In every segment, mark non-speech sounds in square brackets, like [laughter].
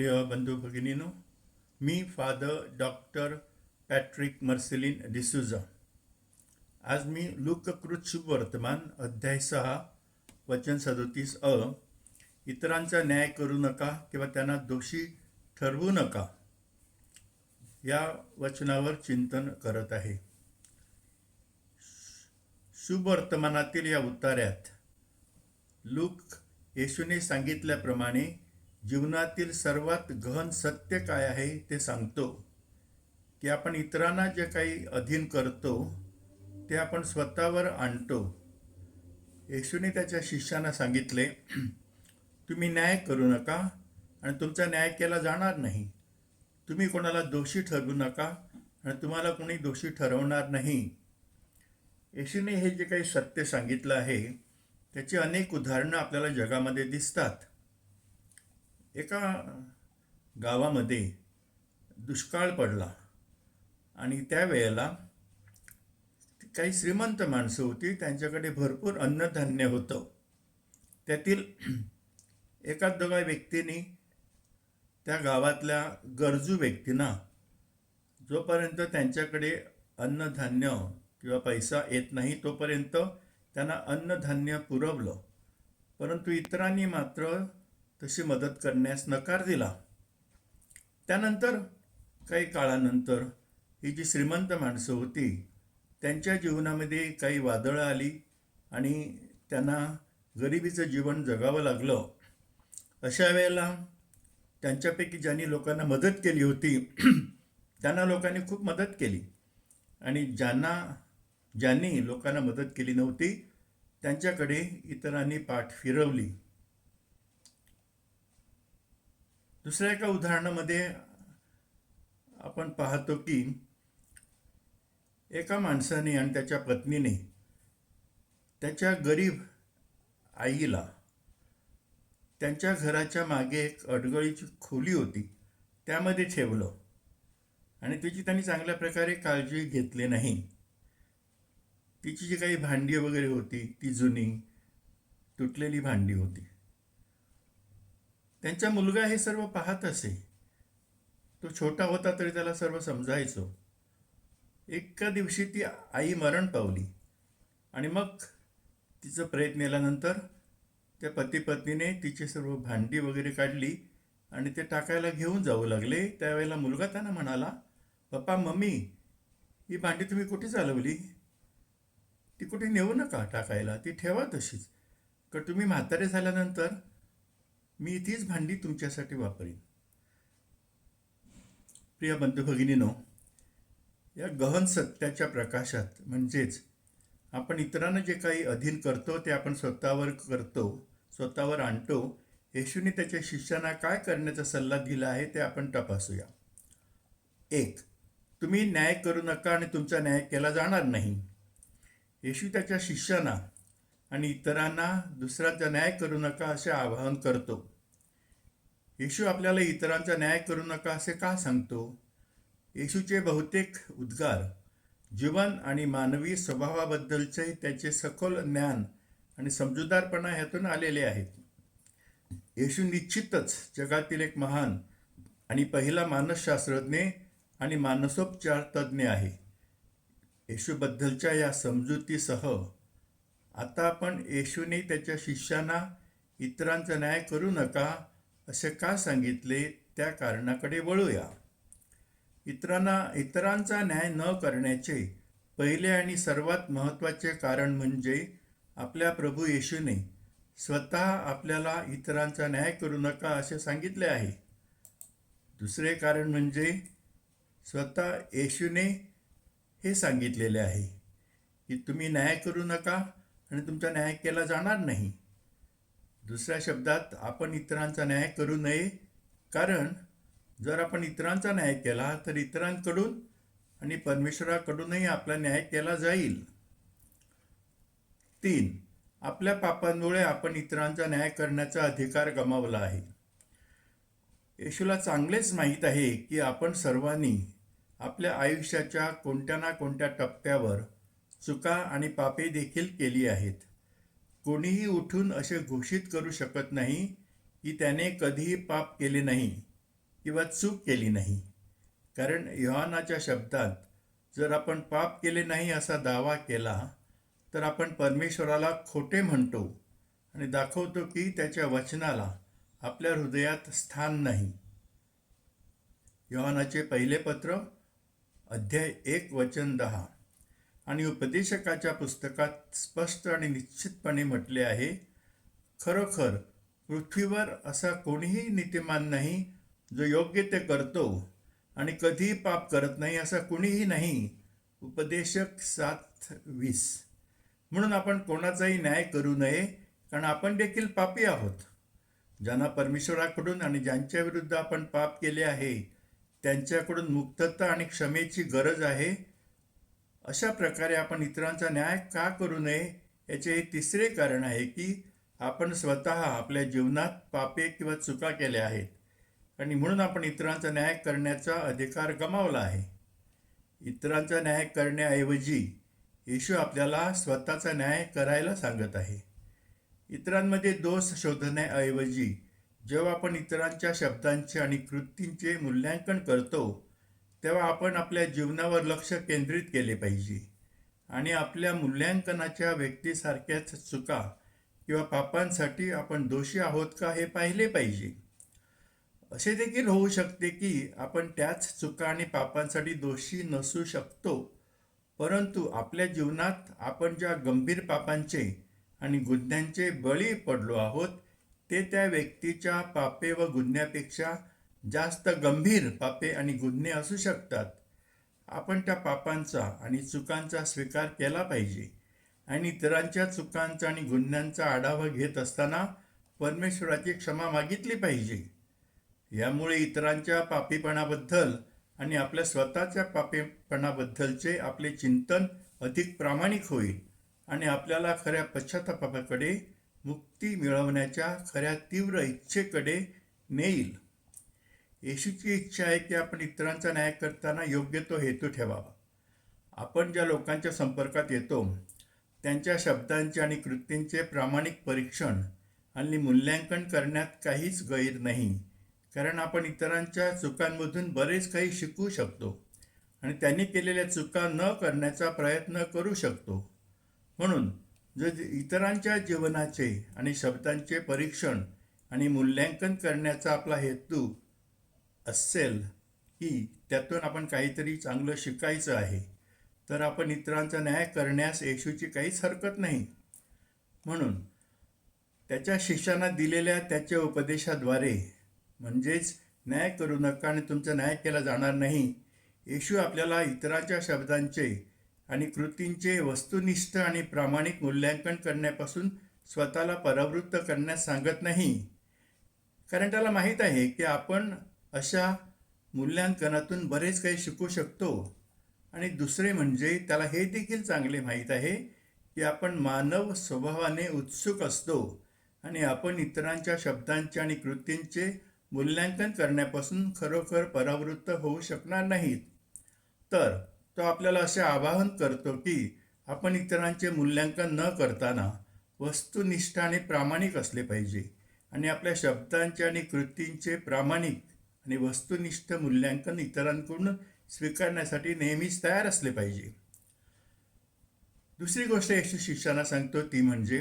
प्रिय बंधू भगिनीनो मी father doctor Patrick Marcelin D'Souza आज मी लोककृत शुभवर्तमान अध्याय सहा वचन सदोतीस अ इतरांचा न्याय करू नका किंवा त्यांना दोषी ठरवू नका या वचनावर चिंतन करत आहे. शुभवर्तमानातील या उतार्यात लूक येशूने सांगितल्याप्रमाणे जीवनातील सर्वात गहन सत्य काय आहे ते सांगतो. की आपण इतरांना जे काही अधीन करतो ते आपण स्वतःवर आणतो. येशूने त्याच्या शिष्यांना सांगितले तुम्ही न्याय करू नका आणि तुमचा न्याय केला जाणार नाही. तुम्ही कोणाला दोषी ठरवू नका आणि तुम्हाला कोणी दोषी ठरवणार नाही. येशूने हे जे काही सत्य सांगितलं आहे त्याची अनेक उदाहरणं आपल्याला जगामध्ये दिसतात. एका गावामध्ये दुष्काळ पडला आणि त्यावेळेला काही श्रीमंत माणसं होती त्यांच्याकडे भरपूर अन्नधान्य होतं. त्यातील एका दोघा व्यक्तींनी त्या गावातल्या गरजू व्यक्तींना जोपर्यंत त्यांच्याकडे अन्नधान्य किंवा पैसा येत नाही तोपर्यंत त्यांना अन्नधान्य पुरवलं. परंतु इतरांनी मात्र तशी मदत करण्यास नकार दिला. त्यानंतर काही काळानंतर ही जी श्रीमंत माणसं होती त्यांच्या जीवनामध्ये काही वादळं आली आणि त्यांना गरिबीचं जीवन जगावं लागलं. अशा वेळेला त्यांच्यापैकी ज्यांनी लोकांना मदत केली होती [clears throat] त्यांना लोकांनी खूप मदत केली. आणि ज्यांना ज्यांनी लोकांना मदत केली नव्हती त्यांच्याकडे इतरांनी पाठ फिरवली. दुसऱ्या एका उदाहरणामध्ये आपण पाहतो की एका माणसाने आणि त्याच्या पत्नीने त्याच्या गरीब आईला त्यांच्या घराच्या मागे एक अडगळीची खोली होती त्यामध्ये ठेवलं. आणि तिची त्यांनी चांगल्या प्रकारे काळजी घेतली नाही. तिची जी काही भांडी वगैरे होती ती जुनी तुटलेली भांडी होती. त्यांचा मुलगा हे सर्व पाहत असे. तो छोटा होता तरी त्याला सर्व समजायचो. एका दिवशी ती आई मरण पावली. आणि मग तिचं प्रेत नेल्यानंतर त्या पती पत्नीने तिची सर्व भांडी वगैरे काढली आणि ते टाकायला घेऊन जाऊ लागले. त्यावेळेला मुलगा त्यांना म्हणाला पप्पा मम्मी ही भांडी तुम्ही कुठे चालवली? ती कुठे नेऊ नका टाकायला. ती ठेवा तशीच. का तुम्ही म्हातारे झाल्यानंतर मी तीच भांडी तुमच्यासाठी वापरीन. प्रिय बंधू भगिनीनो या गहन सत्याच्या प्रकाशात म्हणजेच आपण इतरांना जे काही अधीन करतो ते आपण स्वतःवर करतो स्वतःवर आणतो येशूने त्याच्या शिष्यांना काय करण्याचा सल्ला दिला आहे ते आपण तपासूया. एक तुम्ही न्याय करू नका आणि तुमचा न्याय केला जाणार नाही. येशू त्याच्या शिष्यांना आणि इतरांना दुसऱ्यांचा न्याय करू नका असे आवाहन करतो. येशू आपल्याला इतरांचा न्याय करू नका असे का सांगतो? येशूचे बहुतेक उद्गार जीवन आणि मानवी स्वभावाबद्दलचे त्याचे सखोल ज्ञान आणि समजूतदारपणा ह्यातून आलेले आहेत. येशू निश्चितच जगातील एक महान आणि पहिला मानसशास्त्रज्ञ आणि मानसोपचार तज्ज्ञ आहे. येशूबद्दलच्या या समजुतीसह आता आपण येशूने त्याच्या शिष्यांना इतरांचा न्याय करू नका असे का सांगितले? त्या कारणाकडे वळूया. इतरांना इतरांचा न्याय न करण्याचे पहिले आणि सर्वात महत्त्वाचे कारण म्हणजे आपल्या प्रभू येशूने स्वतः आपल्याला इतरांचा न्याय करू नका असे सांगितले आहे. दुसरे कारण म्हणजे स्वतः येशूने हे सांगितलेले आहे की तुम्ही न्याय करू नका आणि तुमचा न्याय केला जाणार नाही. दुसऱ्या शब्दात आपण इतरांचा न्याय करू नये. कारण जर आपण इतरांचा न्याय केला तर इतरांकडून आणि परमेश्वराकडूनही आपला न्याय केला जाईल. तीन आपल्या पापांमुळे आपण इतरांचा न्याय करण्याचा अधिकार गमावला आहे. येशूला चांगलेच माहीत आहे की आपण सर्वांनी आपल्या आयुष्याच्या कोणत्या ना कोणत्या टप्प्यावर चुका आणि पापे देखील केली आहेत. कोणीही उठून असे घोषित करू शकत नाही की त्याने कधीही पाप केले नाही किंवा चूक केली नाही. कारण योहानाच्या शब्दात जर आपण पाप केले नाही असा दावा केला तर आपण परमेश्वराला खोटे म्हणतो आणि दाखवतो की त्याच्या वचनाला आपल्या हृदयात स्थान नाही. योहानाचे पहिले पत्र अध्याय एक वचन दहा. आणि उपदेशकाच्या पुस्तकात स्पष्ट आणि निश्चितपणे म्हटले आहे खरोखर पृथ्वीवर असा कोणीही नीतिमान नाही जो योग्य ते करतो आणि कधीही पाप करत नाही असा कुणीही नाही. उपदेशक सात वीस. म्हणून आपण कोणाचाही न्याय करू नये कारण आपण देखील पापी आहोत. ज्यांना परमेश्वराकडून आणि ज्यांच्या विरुद्ध आपण पाप केले आहे त्यांच्याकडून मुक्तता आणि क्षमेची गरज आहे अशा प्रकारे आपण इतरांचा न्याय का करू नये याचे हे तिसरे कारण आहे की आपण स्वतः आपल्या जीवनात पापे किंवा चुका केल्या आहेत. आणि म्हणून आपण इतरांचा न्याय करण्याचा अधिकार गमावला आहे. इतरांचा न्याय करण्याऐवजी येशू आपल्याला स्वतःचा न्याय करायला सांगत आहे. इतरांमध्ये दोष शोधण्याऐवजी जेव्हा आपण इतरांच्या शब्दांचे आणि कृतींचे मूल्यांकन करतो तेव्हा आपण आपल्या जीवनावर लक्ष केंद्रित केले पाहिजे. आणि आपल्या मूल्यांकनाच्या व्यक्तीसारख्याच चुका किंवा पापांसाठी आपण दोषी आहोत का हे पाहिले पाहिजे. असे देखील होऊ शकते की आपण त्याच चुका आणि पापांसाठी दोषी नसू शकतो. परंतु आपल्या जीवनात आपण ज्या गंभीर पापांचे आणि गुन्ह्यांचे बळी पडलो आहोत ते त्या व्यक्तीच्या पापे व गुन्ह्यापेक्षा जास्त गंभीर पापे आणि गुन्हे असू शकतात. आपण त्या पापांचा आणि चुकांचा स्वीकार केला पाहिजे आणि इतरांच्या चुकांचा आणि गुन्ह्यांचा आढावा घेत असताना परमेश्वराची क्षमा मागितली पाहिजे. यामुळे इतरांच्या पापीपणाबद्दल आणि आपल्या स्वतःच्या पापीपणाबद्दलचे आपले चिंतन अधिक प्रामाणिक होईल आणि आपल्याला खऱ्या पश्चातापाकडे मुक्ती मिळवण्याच्या खऱ्या तीव्र इच्छेकडे नेईल. येशूची इच्छा आहे की आपण इतरांचा न्याय करताना योग्य तो हेतू ठेवावा. आपण ज्या लोकांच्या संपर्कात येतो त्यांच्या शब्दांचे आणि कृतींचे प्रामाणिक परीक्षण आणि मूल्यांकन करण्यात काहीच गैर नाही कारण आपण इतरांच्या चुकांमधून बरेच काही शिकू शकतो आणि त्यांनी केलेल्या चुका न करण्याचा प्रयत्न करू शकतो. म्हणून जर इतरांच्या जीवनाचे आणि शब्दांचे परीक्षण आणि मूल्यांकन करण्याचा आपला हेतू असेल की त्यातून आपण काहीतरी चांगलं शिकायचं आहे तर आपण इतरांचा न्याय करण्यास येशूची काहीच हरकत नाही. म्हणून त्याच्या शिष्यांना दिलेल्या त्याच्या उपदेशाद्वारे म्हणजेच न्याय करू नका आणि तुमचा न्याय केला जाणार नाही येशू आपल्याला इतरांच्या शब्दांचे आणि कृतींचे वस्तुनिष्ठ आणि प्रामाणिक मूल्यांकन करण्यापासून स्वतःला परावृत्त करण्यास सांगत नाही. कारण त्याला माहीत आहे की आपण अशा मूल्यांकनातून बरेच काही शिकू शकतो. आणि दुसरे म्हणजे त्याला हे देखील चांगले माहीत आहे की आपण मानव स्वभावाने उत्सुक असतो आणि आपण इतरांच्या शब्दांचे आणि कृतींचे मूल्यांकन करण्यापासून खरोखर परावृत्त होऊ शकणार नाहीत. तर तो आपल्याला असे आवाहन करतो की आपण इतरांचे मूल्यांकन न करताना वस्तुनिष्ठ आणि प्रामाणिक असले पाहिजे आणि आपल्या शब्दांचे आणि कृतींचे प्रामाणिक आणि वस्तुनिष्ठ मूल्यांकन इतरांकडून स्वीकारण्यासाठी नेहमीच तयार असले पाहिजे. दुसरी गोष्ट यशस्वी शिष्याला सांगतो ती म्हणजे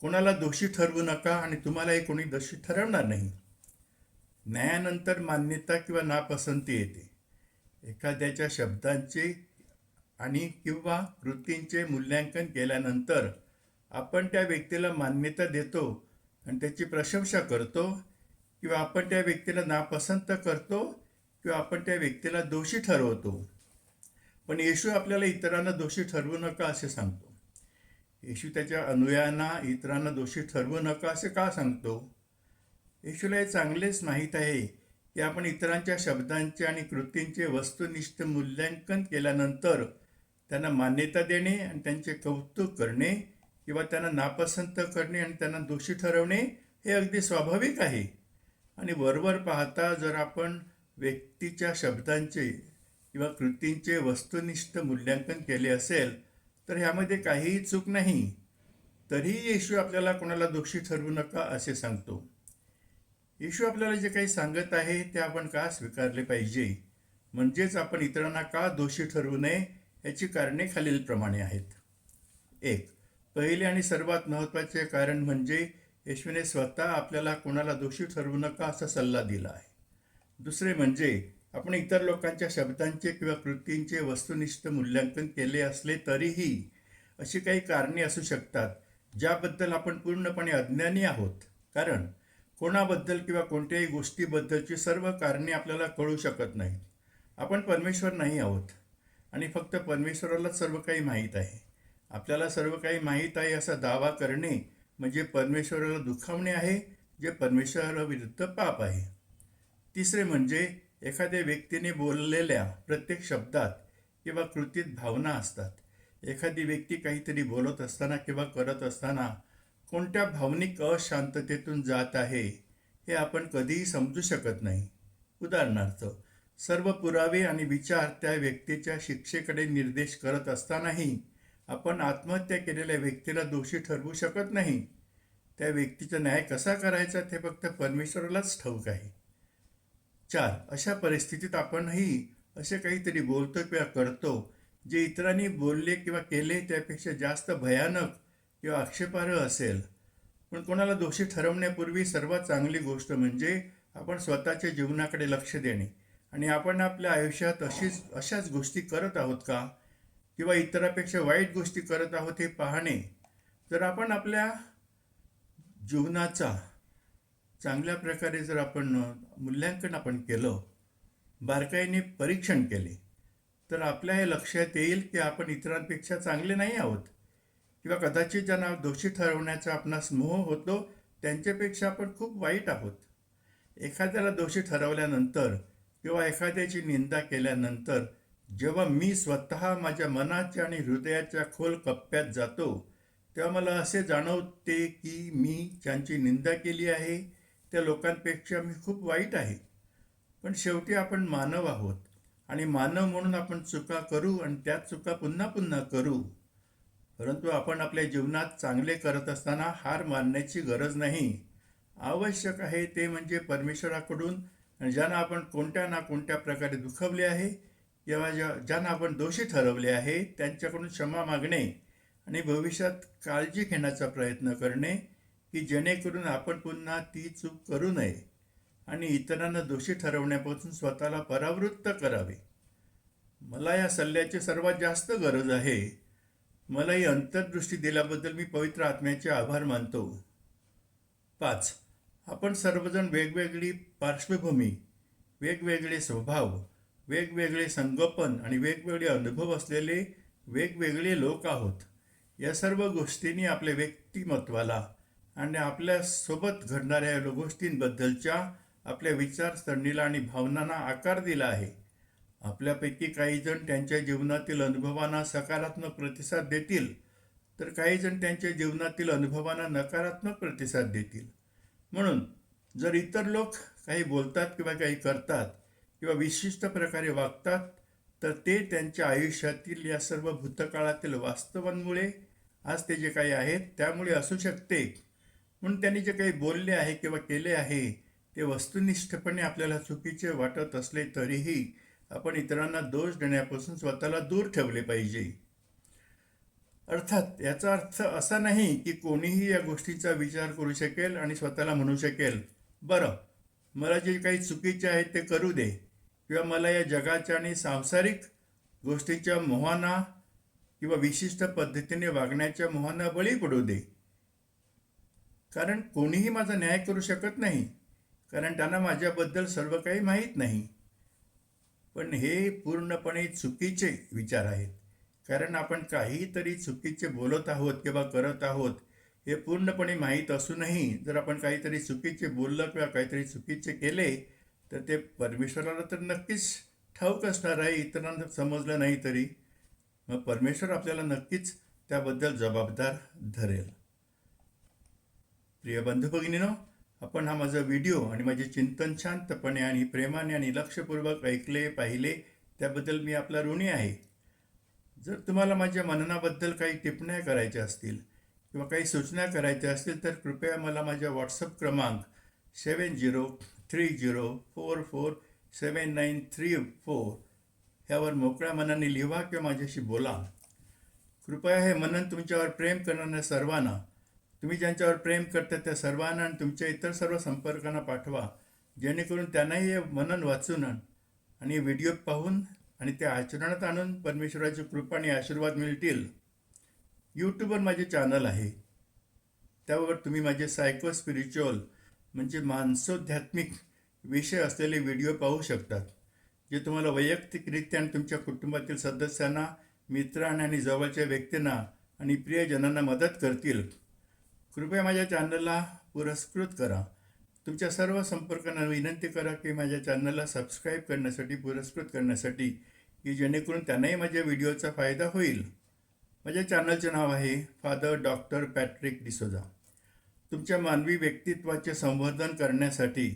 कोणाला दोषी ठरवू नका आणि तुम्हालाही कोणी दोषी ठरवणार नाही. न्यायानंतर मान्यता किंवा नापसंती येते. एखाद्याच्या शब्दांचे आणि किंवा कृतींचे मूल्यांकन केल्यानंतर आपण त्या व्यक्तीला मान्यता देतो आणि त्याची प्रशंसा करतो किंवा आपण त्या व्यक्तीला नापसंत करतो किंवा आपण त्या व्यक्तीला दोषी ठरवतो. पण येशू आपल्याला इतरांना दोषी ठरवू नका असे सांगतो. येशू त्याच्या अनुयांना इतरांना दोषी ठरवू नका असे का सांगतो? येशूला हे चांगलेच माहीत आहे की आपण इतरांच्या शब्दांचे आणि कृतींचे वस्तुनिष्ठ मूल्यांकन केल्यानंतर त्यांना मान्यता देणे आणि त्यांचे कौतुक करणे किंवा त्यांना नापसंत करणे आणि त्यांना दोषी ठरवणे हे अगदी स्वाभाविक आहे. आणि वरवर पाहता जर आपण व्यक्तीच्या शब्दांचे किंवा कृतींचे वस्तुनिष्ठ मूल्यांकन केले असेल तर ह्यामध्ये काहीही चूक नाही. तरीही येशू आपल्याला कोणाला दोषी ठरवू नका असे सांगतो. येशू आपल्याला जे काही सांगत आहे ते आपण का स्वीकारले पाहिजे? म्हणजेच आपण इतरांना का दोषी ठरवू नये याची कारणे खालीलप्रमाणे आहेत. एक पहिले आणि सर्वात महत्त्वाचे कारण म्हणजे येशूने स्वतः आपल्याला कोणाला दोषी ठरवू नका असा सल्ला दिला आहे. दुसरे म्हणजे आपण इतर लोकांच्या शब्दांचे किंवा कृतींचे वस्तुनिष्ठ मूल्यांकन केले असले तरीही अशी काही कारणे असू शकतात ज्याबद्दल आपण पूर्णपणे अज्ञानी आहोत. कारण कोणाबद्दल किंवा कोणत्याही गोष्टीबद्दलची सर्व कारणे आपल्याला कळू शकत नाहीत. आपण परमेश्वर नाही आहोत आणि फक्त परमेश्वरालाच सर्व काही माहीत आहे. आपल्याला सर्व काही माहीत आहे असा दावा करणे म्हणजे परमेश्वराला दुखावणे आहे जे परमेश्वराविरुद्ध पाप आहे. तिसरे म्हणजे एखाद्या व्यक्तीने बोललेल्या प्रत्येक शब्दात किंवा कृतीत भावना असतात. एखादी व्यक्ती काहीतरी बोलत असताना किंवा करत असताना कोणत्या भावनिक अशांततेतून जात आहे हे आपण कधीही समजू शकत नाही. उदाहरणार्थ सर्व पुरावे आणि विचार त्या व्यक्तीच्या शिक्षेकडे निर्देश करत असतानाही आपण आत्महत्या केलेल्या व्यक्तीला दोषी ठरवू शकत नाही. त्या व्यक्तीचा न्याय कसा करायचा ते फक्त परमेश्वरालाच ठाऊक आहे. चार अशा परिस्थितीत आपणही असे काहीतरी बोलतो किंवा करतो जे इतरांनी बोलले किंवा केले त्यापेक्षा जास्त भयानक किंवा आक्षेपार्ह असेल. पण कोणाला दोषी ठरवण्यापूर्वी सर्वात चांगली गोष्ट म्हणजे आपण स्वतःच्या जीवनाकडे लक्ष देणे. आणि आपण आपल्या आयुष्यात अशीच अशाच गोष्टी करत आहोत का? किंवा इतरापेक्षा वाईट गोष्टी करत आहोत हे पाहणे जर आपण आपल्या जीवनाचा चांगल्या प्रकारे जर आपण मूल्यांकन आपण केलं बारकाईने परीक्षण केले तर आपल्या हे लक्षात येईल की आपण इतरांपेक्षा चांगले नाही आहोत. किंवा कदाचित ज्यांना दोषी ठरवण्याचा आपणास मोह होतो त्यांच्यापेक्षा आपण खूप वाईट आहोत. एखाद्याला दोषी ठरवल्यानंतर किंवा एखाद्याची निंदा केल्यानंतर जेव्हा मी स्वतः माझ्या मनाच्या आणि हृदयाच्या खोल कप्प्यात जातो तेव्हा मला असे जाणवते की मी ज्यांची निंदा केली आहे त्या लोकांपेक्षा मी खूप वाईट आहे. पण शेवटी आपण मानव आहोत आणि मानव म्हणून आपण चुका करू आणि त्याच चुका पुन्हा पुन्हा करू. परंतु आपण आपल्या जीवनात चांगले करत असताना हार मानण्याची गरज नाही. आवश्यक आहे ते म्हणजे परमेश्वराकडून ज्यांना आपण कोणत्या ना कोणत्या प्रकारे दुखवले आहे किंवा ज्या ज्यांना आपण दोषी ठरवले आहे त्यांच्याकडून क्षमा मागणे आणि भविष्यात काळजी घेण्याचा प्रयत्न करणे की जेणेकरून आपण पुन्हा ती चूक करू नये आणि इतरांना दोषी ठरवण्यापासून स्वतःला परावृत्त करावे. मला या सल्ल्याची सर्वात जास्त गरज आहे. मला ही अंतर्दृष्टी दिल्याबद्दल मी पवित्र आत्म्याचे आभार मानतो. पाच आपण सर्वजण वेगवेगळी पार्श्वभूमी वेगवेगळे स्वभाव वेगवेगळे संगोपन आणि वेगवेगळे अनुभव असलेले वेगवेगळे लोक आहोत. या सर्व गोष्टींनी आपल्या व्यक्तिमत्वाला आणि आपल्यासोबत घडणाऱ्या गोष्टींबद्दलच्या आपल्या विचारसरणीला आणि भावनांना आकार दिला आहे. आपल्यापैकी काही जण त्यांच्या जीवनातील अनुभवांना सकारात्मक प्रतिसाद देतील तर काही जण त्यांच्या जीवनातील अनुभवांना नकारात्मक प्रतिसाद देतील. म्हणून जर इतर लोक काही बोलतात किंवा काही करतात किंवा विशिष्ट प्रकारे वागतात तर ते त्यांच्या आयुष्यातील या सर्व भूतकाळातील वास्तवांमुळे आज ते जे काही आहेत त्यामुळे असू शकते. म्हणून त्यांनी जे काही बोलले आहे किंवा केले आहे ते वस्तुनिष्ठपणे आपल्याला चुकीचे वाटत असले तरीही आपण इतरांना दोष देण्यापासून स्वतःला दूर ठेवले पाहिजे. अर्थात याचा अर्थ असा नाही की कोणीही या गोष्टीचा विचार करू शकेल आणि स्वतःला म्हणू शकेल. बरं मला जे काही चुकीचे आहे ते करू दे. किंवा मला या जगाच्या आणि सांसारिक गोष्टीच्या मोहाना किंवा विशिष्ट पद्धतीने वागण्याच्या मोहांना बळी पडू दे. कारण कोणीही माझा न्याय करू शकत नाही कारण त्यांना माझ्याबद्दल सर्व काही माहीत नाही. पण हे पूर्णपणे चुकीचे विचार आहेत. कारण आपण काहीतरी चुकीचे बोलत आहोत किंवा करत आहोत हे पूर्णपणे माहीत असूनही जर आपण काहीतरी चुकीचे बोललं किंवा काहीतरी चुकीचे केले तर ते परमेश्वराला तर नक्कीच ठाऊक असणार आहे इतरांना समजलं नाही तरी. मग परमेश्वर आपल्याला नक्कीच त्याबद्दल जबाबदार धरेल. प्रिय बंधू भगिनीनो आपण हा माझा व्हिडिओ आणि माझे चिंतन शांतपणे आणि प्रेमाने आणि लक्षपूर्वक ऐकले पाहिले त्याबद्दल मी आपला ऋणी आहे. जर तुम्हाला माझ्या मननाबद्दल काही टिप्पण्या करायच्या असतील किंवा काही सूचना करायच्या असतील तर कृपया मला माझ्या व्हॉट्सअप क्रमांक seven zero three zero four four seven nine three four ह्यावर मोकळ्या मनाने लिहा किंवा माझ्याशी बोला. कृपया हे मनन तुमच्यावर प्रेम करणाऱ्या सर्वांना तुम्ही ज्यांच्यावर प्रेम करता त्या सर्वांना आणि तुमच्या इतर सर्व संपर्कांना पाठवा. जेणेकरून त्यांनाही हे मनन वाचून आणि व्हिडिओ पाहून आणि ते आचरणात आणून परमेश्वराची कृपा आणि आशीर्वाद मिळतील. यूट्यूबवर माझे चॅनल आहे. त्यावर तुम्ही माझे सायको स्पिरिच्युअल म्हणजे मानसोध्यात्मिक विषय असलेले व्हिडिओ पाहू शकतात जे तुम्हाला वैयक्तिकरित्या आणि तुमच्या कुटुंबातील सदस्यांना मित्रांना आणि जवळच्या व्यक्तींना आणि प्रियजनांना मदत करतील. कृपया माझ्या चॅनलला पुरस्कृत करा. तुमच्या सर्व संपर्कांना विनंती करा की माझ्या चॅनलला सबस्क्राईब करण्यासाठी पुरस्कृत करण्यासाठी की जेणेकरून त्यांनाही माझ्या व्हिडिओचा फायदा होईल. माझ्या चॅनलचे नाव आहे फादर डॉक्टर पॅट्रिक डिसोजा. तुमच्या मानवी व्यक्तित्वाचे संवर्धन करण्यासाठी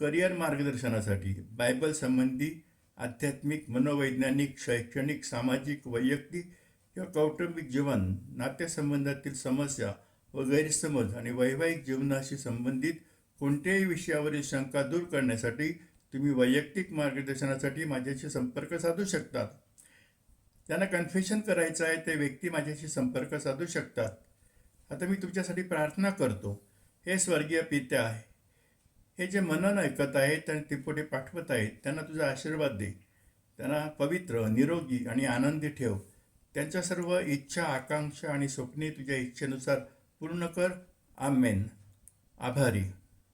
करिअर मार्गदर्शनासाठी बायबल संबंधी आध्यात्मिक मनोवैज्ञानिक शैक्षणिक सामाजिक वैयक्तिक किंवा कौटुंबिक जीवन नातेसंबंधातील समस्या व गैरसमज आणि वैवाहिक जीवनाशी संबंधित कोणत्याही विषयावरील शंका दूर करण्यासाठी तुम्ही वैयक्तिक मार्गदर्शनासाठी माझ्याशी संपर्क साधू शकतात. त्यांना कन्फेशन करायचं आहे ते व्यक्ती माझ्याशी संपर्क साधू शकतात. आता मी तुमच्यासाठी प्रार्थना करतो. हे स्वर्गीय पित्या आहे. हे जे मनन ऐकत आहेत आणि तिपोटे पाठवत आहेत त्यांना तुझा आशीर्वाद दे. त्यांना पवित्र निरोगी आणि आनंदी ठेव. त्यांच्या सर्व इच्छा आकांक्षा आणि स्वप्ने तुझ्या इच्छेनुसार पूर्ण कर. आमेन. आभारी.